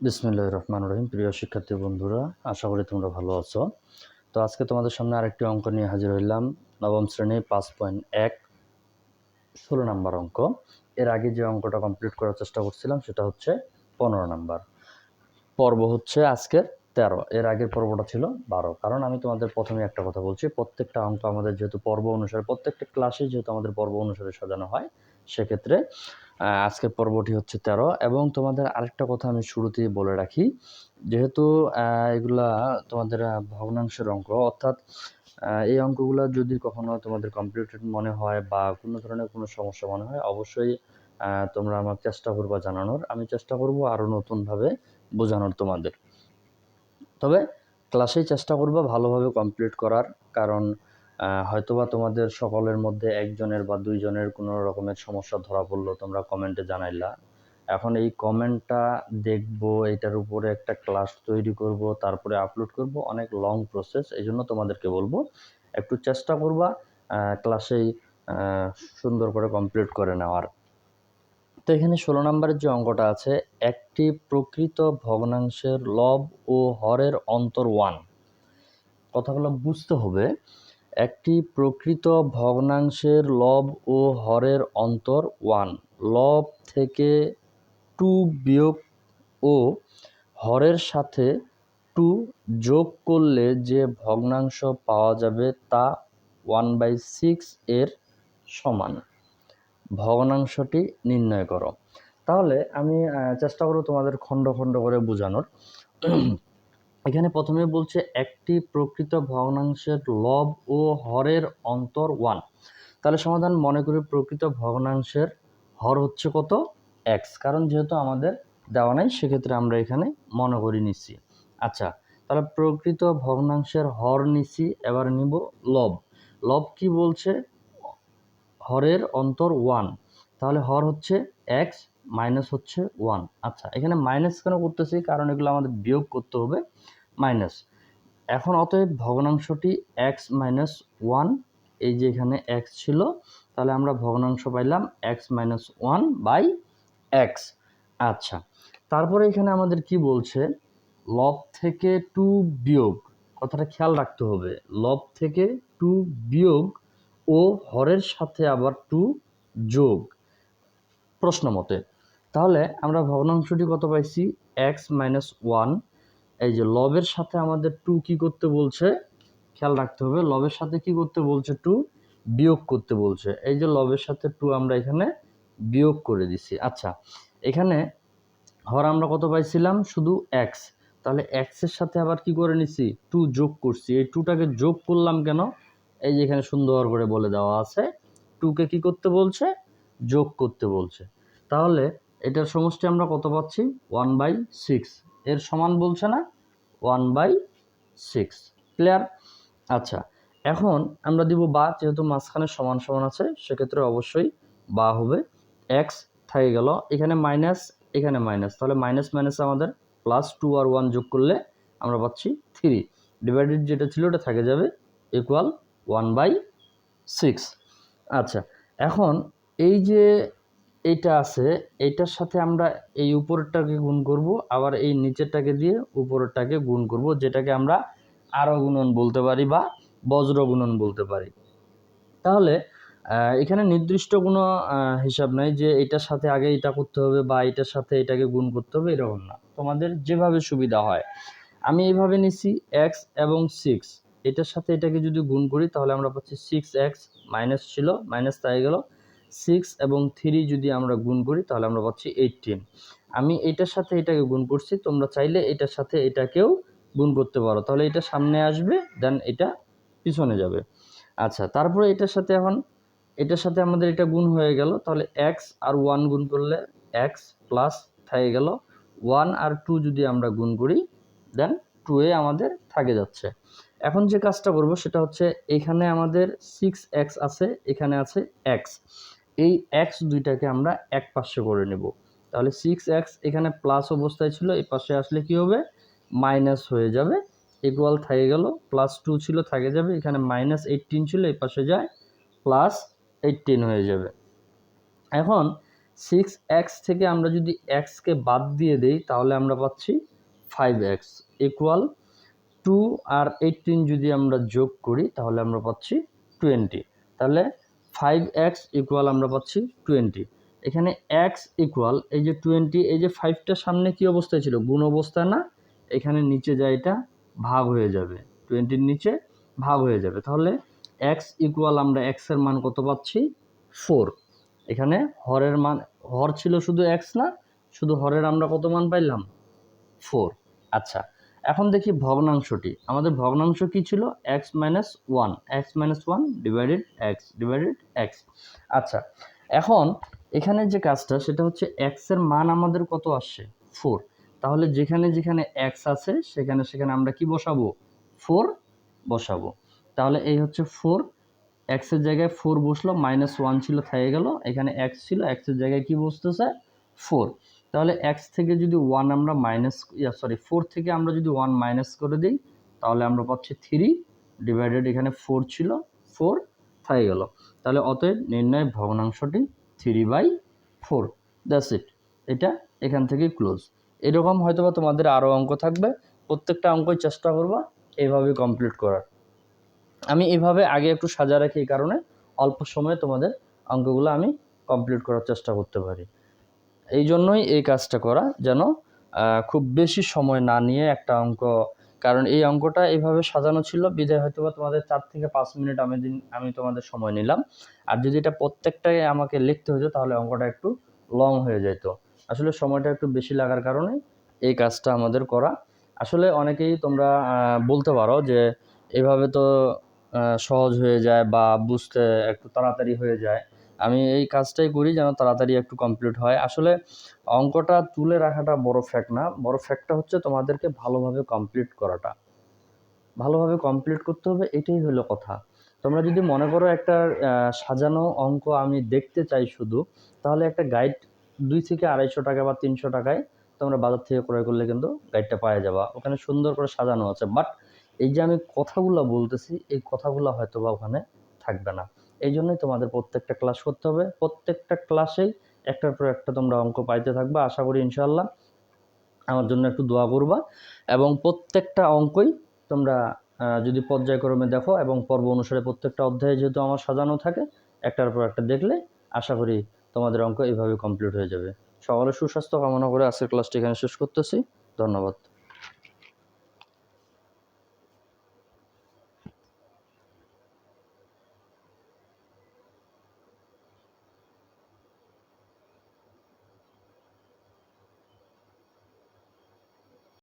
বিসমিল্লাহ রহমান রহিম। প্রিয় শিক্ষার্থী বন্ধুরা, আশা করি তোমরা ভালো আছো। তো আজকে তোমাদের সামনে আরেকটি অঙ্ক নিয়ে হাজির হইলাম। নবম শ্রেণি পাঁচ পয়েন্ট এক, ষোলো নাম্বার অঙ্ক। এর আগে যে অঙ্কটা কমপ্লিট করার চেষ্টা করছিলাম, সেটা হচ্ছে পনেরো নাম্বার। পর্ব হচ্ছে আজকের তেরো। এর আগের পর্বটা ছিল বারো। কারণ আমি তোমাদের প্রথমে একটা কথা বলছি, প্রত্যেকটা অঙ্ক আমাদের যেহেতু পর্ব অনুসারে, প্রত্যেকটা ক্লাসে যেহেতু আমাদের পর্ব অনুসারে সাজানো হয়, সেক্ষেত্রে আজকের পর্বটি হচ্ছে তেরো। এবং তোমাদের আরেকটা কথা আমি শুরুতেই বলে রাখি, যেহেতু এগুলা তোমাদের ভগ্নাংশের অঙ্ক, অর্থাৎ এই অঙ্কগুলো যদি কখনো তোমাদের কমপ্লিটেড মনে হয় বা কোনো ধরনের কোনো সমস্যা মনে হয়, অবশ্যই তোমরা আমার চেষ্টা করবা জানানোর। আমি চেষ্টা করব আরও নতুনভাবে বোঝানোর তোমাদের। তবে ক্লাসেই চেষ্টা করবা ভালোভাবে কমপ্লিট করার, কারণ হয়তোবা তোমাদের সকলের মধ্যে একজনের বা দুইজনের কোনো রকমের সমস্যা ধরা পড়ল, তোমরা কমেন্টে জানাইলা। এখন এই কমেন্টটা দেখব, এটার উপরে একটা ক্লাস তৈরি করব, তারপরে আপলোড করব, অনেক লং প্রসেস এই জন্য তোমাদেরকে বলব, একটু চেষ্টা করবা ক্লাসেই সুন্দর করে কমপ্লিট করে নেওয়ার। তো এখানে ষোলো নম্বরের যে অঙ্কটা আছে, একটি প্রকৃত ভগ্নাংশের লব ও হরের অন্তর ওয়ান কথাগুলো বুঝতে হবে। একটি প্রকৃত ভগ্নাংশের লব ও হরের অন্তর ওয়ান। লব থেকে টু বিয়োগ ও হরের সাথে টু যোগ করলে যে ভগ্নাংশ পাওয়া যাবে তা ওয়ান বাই সিক্স এর সমান। ভগ্নাংশটি নির্ণয় করো। তাহলে আমি চেষ্টা করব তোমাদের খণ্ড খণ্ড করে বোঝানোর। এখানে প্রথমে বলছে একটি প্রকৃত ভগ্নাংশের লব ও হরের অন্তর ওয়ান। তাহলে সমাধান মনে করি প্রকৃত ভগ্নাংশের হর হচ্ছে কত? এক্স কারণ যেহেতু আমাদের দেওয়া নাই, সেক্ষেত্রে আমরা এখানে মনে করি নিচ্ছি। আচ্ছা তাহলে প্রকৃত ভগ্নাংশের হর নিচ্ছি, এবার নিব লব। লব কি বলছে? হরের অন্তর ওয়ান। তাহলে হর হচ্ছে এক্স মাইনাস হচ্ছে ওয়ান আচ্ছা এখানে মাইনাস কেন করতেছি? কারণ এগুলো আমাদের বিয়োগ করতে হবে মাইনাস এখন অতএব ভগ্নাংশটি এক্স মাইনাস ওয়ান এই যে এখানে এক্স ছিল, তাহলে আমরা ভগ্নাংশ পাইলাম x minus one by x আচ্ছা তারপরে এখানে আমাদের কি বলছে? লব থেকে টু বিয়োগ, কথাটা খেয়াল রাখতে হবে। লব থেকে টু বিয়োগ ও হরের সাথে আবার টু যোগ, প্রশ্ন মতে। তাহলে আমরা ভগ্নাংশটি কত পাইছি? এক্স মাইনাস ওয়ান এই যে লবের সাথে আমাদের টু কি করতে বলছে? খেয়াল রাখতে হবে লবের সাথে কি করতে বলছে টু বিয়োগ করতে বলছে। এই যে লবের সাথে টু আমরা এখানে বিয়োগ করে দিছি। আচ্ছা এখানে হর আমরা কত পাইছিলাম? শুধু এক্স তাহলে এক্সের সাথে আবার কি করে নিছি? টু যোগ করছি। এই টুটাকে যোগ করলাম কেন? এই যে এখানে সুন্দর করে বলে দেওয়া আছে। টুকে কি করতে বলছে? যোগ করতে বলছে। তাহলে এটার সমষ্টি আমরা কত পাচ্ছি? ওয়ান বাই সিক্স এর সমান বলছে না? ওয়ান বাই সিক্স ক্লিয়ার আচ্ছা এখন আমরা দিব বা, যেহেতু মাঝখানে সমান সমান আছে, সেক্ষেত্রে অবশ্যই বা হবে। এক্স থেকে গেল, এখানে মাইনাস এখানে মাইনাস তাহলে মাইনাস মাইনাস আমাদের প্লাস টু আর ওয়ান যোগ করলে আমরা পাচ্ছি থ্রি ডিভাইডেড যেটা ছিল, ওটা থাকে যাবে ইকুয়াল ওয়ান বাই সিক্স আচ্ছা এখন এই যে এইটা আছে, এইটার সাথে আমরা এই উপরেরটাকে গুণ করব, আবার এই নিচেরটাকে দিয়ে উপরেরটাকে গুণ করব, যেটাকে আমরা আরও গুণন বলতে পারি বা বজ্র গুণন বলতে পারি। তাহলে এখানে নির্দিষ্ট কোনো হিসাব নাই যে এটার সাথে আগে এটা করতে হবে বা এটার সাথে এটাকে গুণ করতে হবে, এরকম না। তোমাদের যেভাবে সুবিধা হয়। আমি এইভাবে নিছি এক্স এবং সিক্স এটার সাথে এটাকে যদি গুণ করি, তাহলে আমরা পাচ্ছি সিক্স এক্স মাইনাস ছিল মাইনাস তাই গেল সিক্স এবং থ্রি যদি আমরা গুণ করি, তাহলে আমরা পাচ্ছি এইটিন আমি এটার সাথে এটাকে গুণ করছি, তোমরা চাইলে এটার সাথে এটাকেও গুণ করতে পারো। তাহলে এটা সামনে আসবে দেন এটা পিছনে যাবে। আচ্ছা তারপরে এটার সাথে এখন, এটার সাথে আমাদের এটা গুণ হয়ে গেল, তাহলে এক্স আর ওয়ান গুণ করলে এক্স প্লাস থেকে গেল ওয়ান আর টু যদি আমরা গুণ করি দেন টু এ আমাদের থাকে যাচ্ছে। এখন যে কাজটা করব, সেটা হচ্ছে এখানে আমাদের সিক্স এক্স আছে, এখানে আছে এক্স এই এক্স দুইটাকে আমরা এক পাশে করে নেব। তাহলে সিক্স এক্স এখানে প্লাস অবস্থায় ছিল, এই পাশে আসলে কি হবে? মাইনাস হয়ে যাবে। ইকুয়াল থাকে গেল প্লাস টু ছিল, থাকে যাবে। এখানে মাইনাস এইটিন ছিল, এই পাশে যায় প্লাস এইটিন হয়ে যাবে। এখন সিক্স এক্স থেকে আমরা যদি এক্সকে বাদ দিয়ে দেই, তাহলে আমরা পাচ্ছি ফাইভ এক্স ইকুয়াল টু আর এইটিন যদি আমরা যোগ করি, তাহলে আমরা পাচ্ছি টোয়েন্টি তাহলে ফাইভ এক্স ইকুয়াল আমরা পাচ্ছি টোয়েন্টি এখানে এক্স ইকুয়াল এই যে টোয়েন্টি এই যে ফাইভটার সামনে কি অবস্থায় ছিল? গুণ অবস্থায় না? এখানে নিচে যায় এটা ভাগ হয়ে যাবে। টোয়েন্টির নিচে ভাগ হয়ে যাবে। তাহলে এক্স ইকুয়াল আমরা এক্সের মান কত পাচ্ছি? ফোর এখানে হরের মান, হর ছিল শুধু এক্স না? শুধু হরের আমরা কত মান পাইলাম? ফোর আচ্ছা এখন দেখি ভগ্নাংশটি। আমাদের ভগ্নাংশ কি ছিল? X minus one x minus one divided x divided x আচ্ছা এখন এখানে যে কাজটা, সেটা হচ্ছে এক্সের মান আমাদের কত আসছে? ফোর তাহলে যেখানে যেখানে এক্স আছে, সেখানে সেখানে আমরা কি বসাবো? ফোর বসাবো। তাহলে এই হচ্ছে ফোর এক্সের জায়গায় ফোর বসল মাইনাস ওয়ান ছিল থেকে গেল। এখানে এক্স ছিল এক্সের জায়গায় কি বসতেছে? ফোর তাহলে এক্স থেকে যদি ওয়ান আমরা মাইনাস ইয়া সরি ফোর থেকে আমরা যদি ওয়ান মাইনাস করে দিই, তাহলে আমরা পাচ্ছি থ্রি ডিভাইডেড এখানে ফোর ছিল ফোর থেকে গেল। তাহলে অতএব নির্ণয় ভগ্নাংশটি three by four that's it এটা এখান থেকে ক্লোজ এরকম হয়তো বা তোমাদের আরও অঙ্ক থাকবে, প্রত্যেকটা অঙ্কই চেষ্টা করবা এইভাবে কমপ্লিট করার। আমি এইভাবে আগে একটু সাজা রাখি এই কারণে, অল্প সময়ে তোমাদের অঙ্কগুলো আমি কমপ্লিট করার চেষ্টা করতে পারি। এই জন্যই এই কাজটা করা যেন খুব বেশি সময় না নিয়ে একটা অঙ্ক, কারণ এই অঙ্কটা এইভাবে সাজানো ছিল, বিদায় হয়তো বা তোমাদের চার থেকে পাঁচ মিনিট আমি দিন, আমি তোমাদের সময় নিলাম। আর যদি এটা প্রত্যেকটাই আমাকে লিখতে হতো তাহলে অঙ্কটা একটু লং হয়ে যেত আসলে সময়টা একটু বেশি লাগার কারণে এই কাজটা আমাদের করা। আসলে অনেকেই তোমরা বলতে পারো যে এভাবে তো সহজ হয়ে যায় বা বুঝতে একটু তাড়াতাড়ি হয়ে যায়। আমি এই কাজটাই করি যেন তাড়াতাড়ি একটু কমপ্লিট হয়। আসলে অঙ্কটা তুলে রাখাটা বড় ফ্যাক্ট না, বড় ফ্যাক্টটা হচ্ছে তোমাদেরকে ভালোভাবে কমপ্লিট করাটা। ভালোভাবে কমপ্লিট করতে হবে, এটাই হলো কথা। তোমরা যদি মনে করো একটা সাজানো অঙ্ক আমি দেখতে চাই শুধু, তাহলে একটা গাইড দুই থেকে আড়াইশো টাকা বা তিনশো টাকায় তোমরা বাজার থেকে ক্রয় করলে কিন্তু গাইডটা পাওয়া যাবা। ওখানে সুন্দর করে সাজানো আছে। বাট এই যে আমি কথাগুলো বলতেছি, এই কথাগুলো হয়তো বা ওখানে থাকবে না। এই জন্যই তোমাদের প্রত্যেকটা ক্লাস করতে হবে। প্রত্যেকটা ক্লাসেই একটার পর একটা তোমরা অঙ্ক পাইতে থাকবে। আশা করি ইনশাল্লাহ আমার জন্য একটু দোয়া করবা। এবং প্রত্যেকটা অঙ্কই তোমরা যদি পর্যায়ক্রমে দেখো এবং পর্ব অনুসারে প্রত্যেকটা অধ্যায়ে যেহেতু আমার সাজানো থাকে, একটার পর একটা দেখলে আশা করি তোমাদের অঙ্ক এইভাবে কমপ্লিট হয়ে যাবে। সকলের সুস্বাস্থ্য কামনা করে আজকের ক্লাসটি এখানে শেষ করতেছি। ধন্যবাদ।